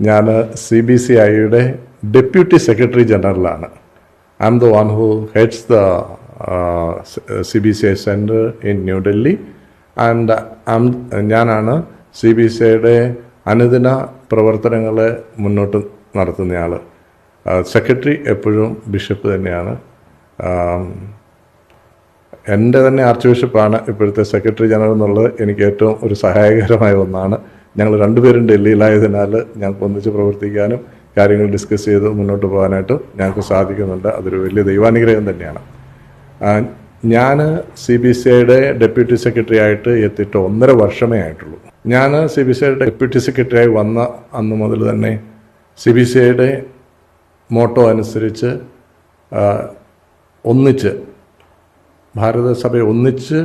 ഞാൻ C B C ഐയുടെ deputy secretary ജനറലാണ് I am the one who heads the C B C I centre in New Delhi and ഞാനാണ് C B C ഐയുടെ അനുദിന പ്രവർത്തനങ്ങളെ മുന്നോട്ട് നടത്തുന്നയാൾ സെക്രട്ടറി എപ്പോഴും ബിഷപ്പ് തന്നെയാണ്. ആം, എന്റെ തന്നെ ആർച്ച് ബിഷപ്പാണ് ഇപ്പോഴത്തെ സെക്രട്ടറി ജനറൽ എന്നുള്ളത് എനിക്ക് ഏറ്റവും ഒരു സഹായകരമായ ഒന്നാണ്. ഞങ്ങൾ രണ്ടുപേരും ഡൽഹിയിലായതിനാൽ ഞങ്ങൾക്ക് ഒന്നിച്ച് പ്രവർത്തിക്കാനും കാര്യങ്ങൾ ഡിസ്കസ് ചെയ്ത് മുന്നോട്ട് പോകാനായിട്ട് ഞങ്ങൾക്ക് സാധിക്കുന്നുണ്ട്. അതൊരു വലിയ ദൈവാനുഗ്രഹം തന്നെയാണ്. ഞാൻ സി ബി സി ഐയുടെ ഡെപ്യൂട്ടി സെക്രട്ടറി ആയിട്ട് എത്തിയിട്ട് ഒന്നര വർഷമേ ആയിട്ടുള്ളൂ. ഞാൻ സി ബി സി ഐയുടെ ഡെപ്യൂട്ടി സെക്രട്ടറി ആയി വന്ന അന്ന് മുതൽ തന്നെ സി ബി സി ഐയുടെ മോട്ടോ അനുസരിച്ച് ഒന്നിച്ച് ഭാരതസഭയെ ഒന്നിച്ച്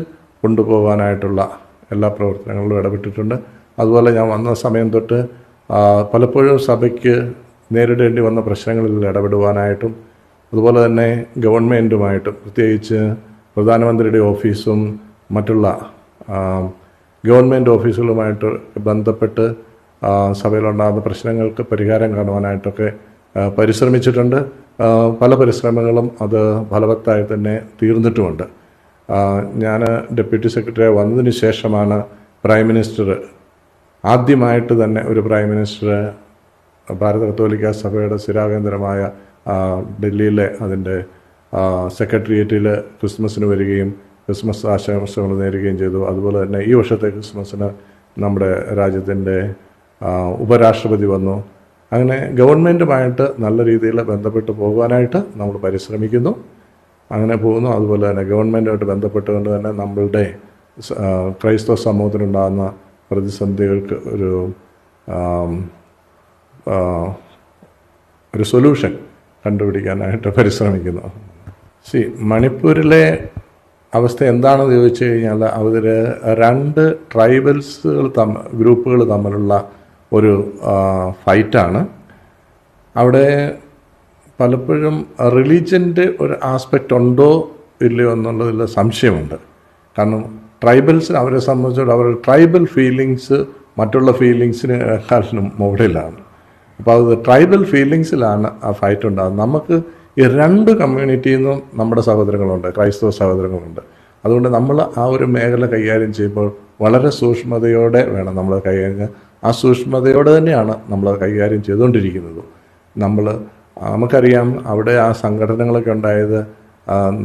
കൊണ്ടുപോകാനായിട്ടുള്ള എല്ലാ പ്രവർത്തനങ്ങളിലും ഇടപെട്ടിട്ടുണ്ട്. അതുപോലെ ഞാൻ വന്ന സമയം തൊട്ട് പലപ്പോഴും സഭയ്ക്ക് നേരിടേണ്ടി വന്ന പ്രശ്നങ്ങളിൽ ഇടപെടുവാനായിട്ടും അതുപോലെ തന്നെ ഗവൺമെന്റുമായിട്ടും പ്രത്യേകിച്ച് പ്രധാനമന്ത്രിയുടെ ഓഫീസും മറ്റുള്ള ഗവൺമെന്റ് ഓഫീസുകളുമായിട്ട് ബന്ധപ്പെട്ട് സഭയിലുണ്ടാകുന്ന പ്രശ്നങ്ങൾക്ക് പരിഹാരം കാണുവാനായിട്ടൊക്കെ പരിശ്രമിച്ചിട്ടുണ്ട്. പല പരിശ്രമങ്ങളും അത് ഫലവത്തായി തന്നെ തീർന്നിട്ടുമുണ്ട്. ഞാൻ ഡെപ്യൂട്ടി സെക്രട്ടറി വന്നതിന് ശേഷമാണ് പ്രൈം മിനിസ്റ്റർ ആദ്യമായിട്ട് തന്നെ ഒരു പ്രൈം മിനിസ്റ്റർ ഭാരത കത്തോലിക്ക സഭയുടെ സ്ഥിരാകേന്ദ്രമായ ഡൽഹിയിലെ അതിന്റെ സെക്രട്ടേറിയറ്റിൽ ക്രിസ്മസിന് വരികയും ക്രിസ്മസ് ആശംസകൾ നേരുകയും ചെയ്തു. അതുപോലെ തന്നെ ഈ വർഷത്തെ ക്രിസ്മസിന് നമ്മുടെ രാജ്യത്തിന്റെ ഉപരാഷ്ട്രപതി വന്നു. അങ്ങനെ ഗവൺമെന്റുമായിട്ട് നല്ല രീതിയിൽ ബന്ധപ്പെട്ട് പോകാനായിട്ട് നമ്മൾ പരിശ്രമിക്കുന്നു. അങ്ങനെ പോകുന്നു. അതുപോലെ തന്നെ ഗവൺമെന്റുമായിട്ട് ബന്ധപ്പെട്ടുകൊണ്ട് തന്നെ നമ്മളുടെ ക്രൈസ്തവ സമൂഹത്തിനുണ്ടാകുന്ന പ്രതിസന്ധികൾക്ക് ഒരു ഒരു സൊല്യൂഷൻ കണ്ടുപിടിക്കാനായിട്ട് പരിശ്രമിക്കുന്നു. സി മണിപ്പൂരിലെ അവസ്ഥ എന്താണെന്ന് ചോദിച്ചു കഴിഞ്ഞാൽ അവർ രണ്ട് ട്രൈബൽസുകൾ തമ്മ ഗ്രൂപ്പുകൾ തമ്മിലുള്ള ഒരു ഫൈറ്റാണ്. അവിടെ പലപ്പോഴും റിലീജിയന്റെ ഒരു ആസ്പെക്റ്റ് ഉണ്ടോ ഇല്ലയോ എന്നുള്ളതിൽ സംശയമുണ്ട്. കാരണം ട്രൈബൽസിന് അവരെ സംബന്ധിച്ചിടത്തോളം അവരുടെ ട്രൈബൽ ഫീലിങ്സ് മറ്റുള്ള ഫീലിങ്സിന് ഫീലിങ്സിനെക്കാളിലും മുകളിലാണ്. അപ്പോൾ അത് ട്രൈബൽ ഫീലിങ്സിലാണ് ആ ഫൈറ്റ് ഉണ്ടാകുന്നത് നമുക്ക് ഈ രണ്ട് കമ്മ്യൂണിറ്റിയിൽ നിന്നും നമ്മുടെ സഹോദരങ്ങളുണ്ട് ക്രൈസ്തവ സഹോദരങ്ങളുണ്ട്. അതുകൊണ്ട് നമ്മൾ ആ ഒരു മേഖല കൈകാര്യം ചെയ്യുമ്പോൾ വളരെ സൂക്ഷ്മതയോടെ വേണം നമ്മൾ കൈകാര്യം ആ സൂക്ഷ്മതയോടെ തന്നെയാണ് നമ്മൾ കൈകാര്യം ചെയ്തുകൊണ്ടിരിക്കുന്നത്. നമ്മൾ നമുക്കറിയാം അവിടെ ആ സംഘടനകളൊക്കെ ഉണ്ടായത്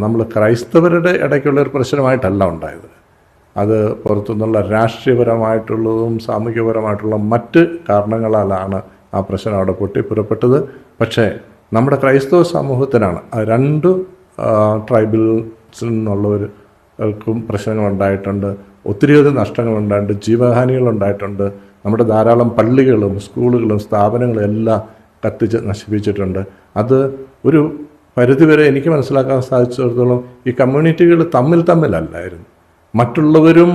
നമ്മൾ ക്രൈസ്തവരുടെ ഇടയ്ക്കുള്ള ഒരു പ്രശ്നമായിട്ടല്ല ഉണ്ടായത്. അത് പുറത്തുനിന്നുള്ള രാഷ്ട്രീയപരമായിട്ടുള്ളതും സാമൂഹ്യപരമായിട്ടുള്ള മറ്റ് കാരണങ്ങളാലാണ് ആ പ്രശ്നം അവിടെ പൊട്ടിപ്പുറപ്പെട്ടത്. പക്ഷേ നമ്മുടെ ക്രൈസ്തവ സമൂഹത്തിനാണ് രണ്ട് ട്രൈബൽസിൽ നിന്നുള്ളവർക്കും പ്രശ്നങ്ങളുണ്ടായിട്ടുണ്ട്. ഒത്തിരിയധികം നഷ്ടങ്ങളുണ്ടായിട്ടുണ്ട്. ജീവഹാനികളുണ്ടായിട്ടുണ്ട്. നമ്മുടെ ധാരാളം പള്ളികളും സ്കൂളുകളും സ്ഥാപനങ്ങളും എല്ലാം കത്തിച്ച് നശിപ്പിച്ചിട്ടുണ്ട്. അത് ഒരു പരിധിവരെ എനിക്ക് മനസ്സിലാക്കാൻ സാധിച്ചിടത്തോളം ഈ കമ്മ്യൂണിറ്റികൾ തമ്മിൽ തമ്മിലല്ലായിരുന്നു. മറ്റുള്ളവരും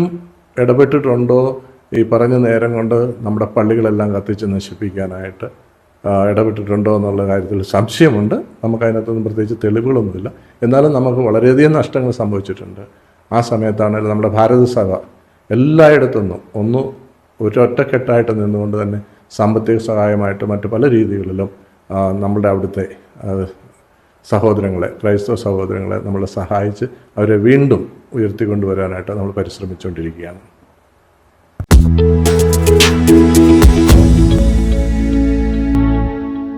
ഇടപെട്ടിട്ടുണ്ടോ? ഈ പറഞ്ഞ നേരം കൊണ്ട് നമ്മുടെ പള്ളികളെല്ലാം കത്തിച്ച് നശിപ്പിക്കാനായിട്ട് ഇടപെട്ടിട്ടുണ്ടോ എന്നുള്ള കാര്യത്തിൽ സംശയമുണ്ട്. നമുക്കതിനകത്തൊന്നും പ്രത്യേകിച്ച് തെളിവുകളൊന്നുമില്ല. എന്നാലും നമുക്ക് വളരെയധികം നഷ്ടങ്ങൾ സംഭവിച്ചിട്ടുണ്ട്. ആ സമയത്താണെങ്കിലും നമ്മുടെ ഭാരതസഭ എല്ലായിടത്തുനിന്നും ഒന്ന് ഒരൊറ്റക്കെട്ടായിട്ട് നിന്നുകൊണ്ട് തന്നെ സാമ്പത്തിക സഹായമായിട്ട് മറ്റു പല രീതികളിലും നമ്മുടെ അവിടുത്തെ സഹോദരങ്ങളെ ക്രൈസ്തവ സഹോദരങ്ങളെ നമ്മൾ സഹായിച്ച് അവരെ വീണ്ടും ഉയർത്തിക്കൊണ്ടുവരാനായിട്ട് നമ്മൾ പരിശ്രമിച്ചുകൊണ്ടിരിക്കുകയാണ്.